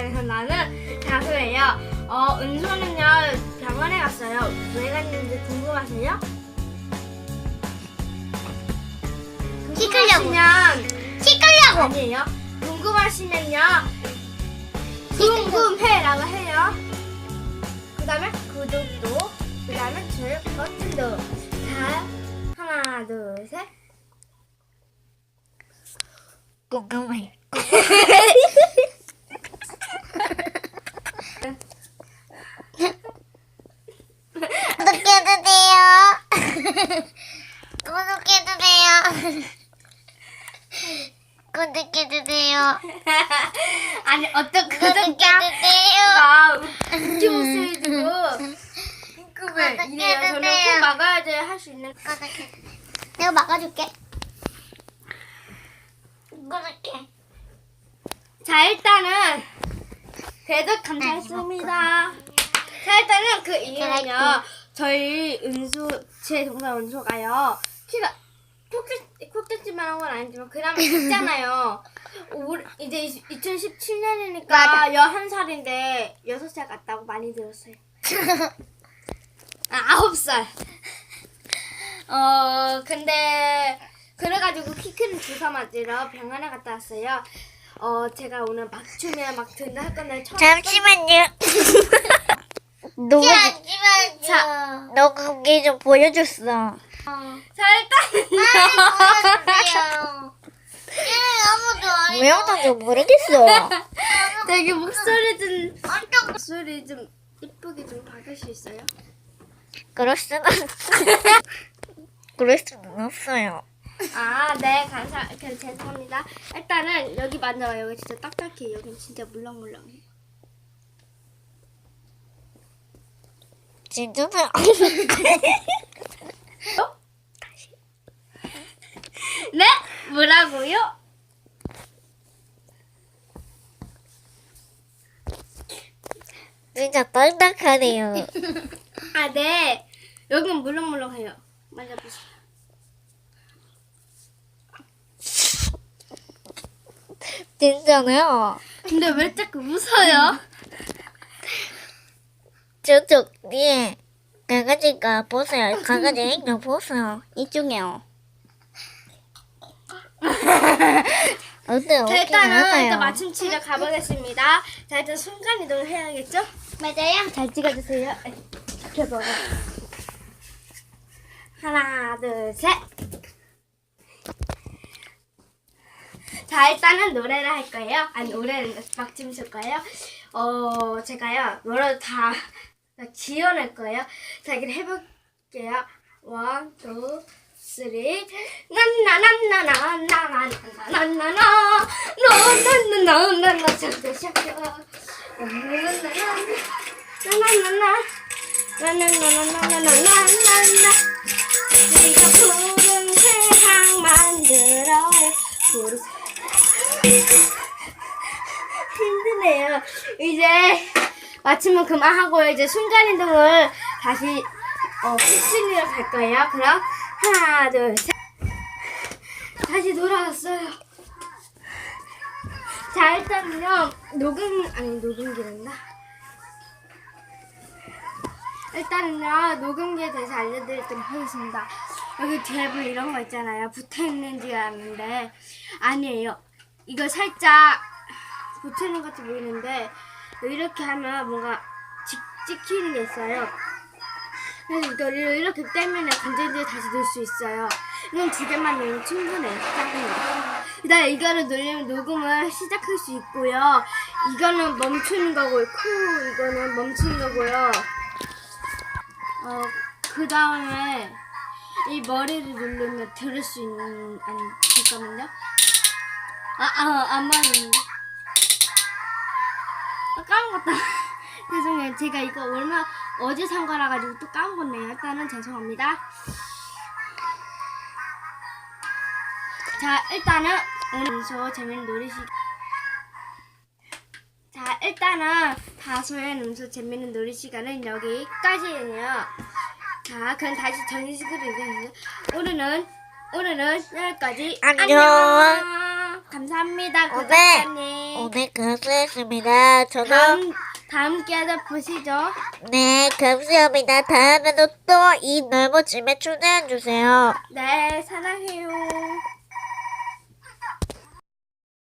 시간에서 나는 다수예요. 어, 은수는요 병원에 갔어요. 왜 갔는지 궁금하세요? 키 크려고. 궁금하시면 키 끌려고. 아니에요. 궁금하시면요 궁금해라고 해요. 그 다음에 구독도 그 다음에 좋아요 버튼도 자 하나 둘 셋. 궁금해. 구독해주세요. 구독해주세요. 구독해주세요. 아니 어떤 구독자 구독해주세요. 가 웃기 웃어가지고 궁금해 구독해주세요. 이래요. 저는 꼭 막아야지 할수 있는. 구독해. 내가 막아줄게. 구독해. 자 일단은 그래도 감사했습니다. 자 일단은 그 이유는요. 저희 은수 제 동생 은수가요 키가 콕대 콕대지만한 건 아니지만 그나마 작잖아요. 올 이제 2017년이니까 맞아. 11살인데 6살 같다고 많이 들었어요. 아, 9살. 어, 근데 그래가지고 키 큰 주사 맞으러 병원에 갔다 왔어요. 어, 제가 오늘 막춤이나 막 든다 할 건데 처음 잠시만요. 자, 녹음기 좀 보여줬어. 아무도 안 해. 왜 하는지 모르겠어. 되게 목소리 좀 목소리 좀 이쁘게 좀 박을 수 있어요? 그럴 수는 그럴 수는 없어요. 아, 네, 감사, 그, 죄송합니다. 일단은 여기 만져봐. 여기 진짜 딱딱해. 여긴 진짜 물렁물렁해. 진짜는 네? 뭐라고요? 진짜 딱딱하네요. 아, 네. 여긴 물렁물렁해요. 만져보세요. 진짜네요. 근데 왜 자꾸 웃어요? 저쪽 뒤에 강아지가 보세요. 강아지 이거 보세요. 이쪽이요. 어때요? 자, 일단은. 일단 치료 가보겠습니다. 자, 일단 순간 이동을 해야겠죠? 맞아요. 잘 찍어주세요. 켜봐. 하나, 둘, 셋. 자, 일단은 노래를 할 거예요. 아니, 노래는 막 춤 출 거예요. 어, 제가요, 노래 다 지어낼 거예요. 자, 그럼 해볼게요. 원, 투, 쓰리. 난나난나나나나나나나나 나나나나나나나 샤샤 샤샤 나나나 나. 나나나나나나나나나. 우리가 푸른 세상 만들어요. 푸른 힘드네요. 이제 마침은 그만하고 이제 순간이동을 다시 어 픽싱으로 갈 거예요. 그럼 하나 둘 셋. 다시 돌아왔어요. 자 일단은요 녹음 아니 녹음기란다. 일단은요 녹음기에 대해서 알려드리도록 하겠습니다. 여기 탭을 이런 거 있잖아요. 붙어 있는 줄 알았는데. 아니에요. 이거 살짝 붙어 있는 것 같이 보이는데 이렇게 하면 뭔가 찍, 찍히는 게 있어요 그래서 이거를 이렇게 떼면 건전지에 다시 넣을 수 있어요 이건 두 개만 넣으면 충분해요 작은 이거를 누르면 녹음을 시작할 수 있고요. 이거는 멈추는 거고요. 크 이거는 멈추는 거고요. 어 그 다음에 이 머리를 누르면 들을 수 있는 아니 잠깐만요. 아 아 안 맞는데. 아 까먹었다. 죄송해요. 제가 이거 얼마 어제 산 거라 가지고 또 까먹었네요. 일단은 죄송합니다. 자, 일단은 오늘 소 재밌는 놀이시. 자, 일단은 다소의 음소 재밌는 놀이 시간은 여기까지예요. 자, 그럼 다시 정식으로 얘기해주세요. 오늘은 오늘은 여기까지. 안녕. 안녕. 감사합니다, 구독자님. 오늘 감사했습니다. 저는, 다음, 다음 기회에 보시죠. 네, 감사합니다. 다음에도 또 이 넓은 집에 초대해 주세요. 네, 사랑해요.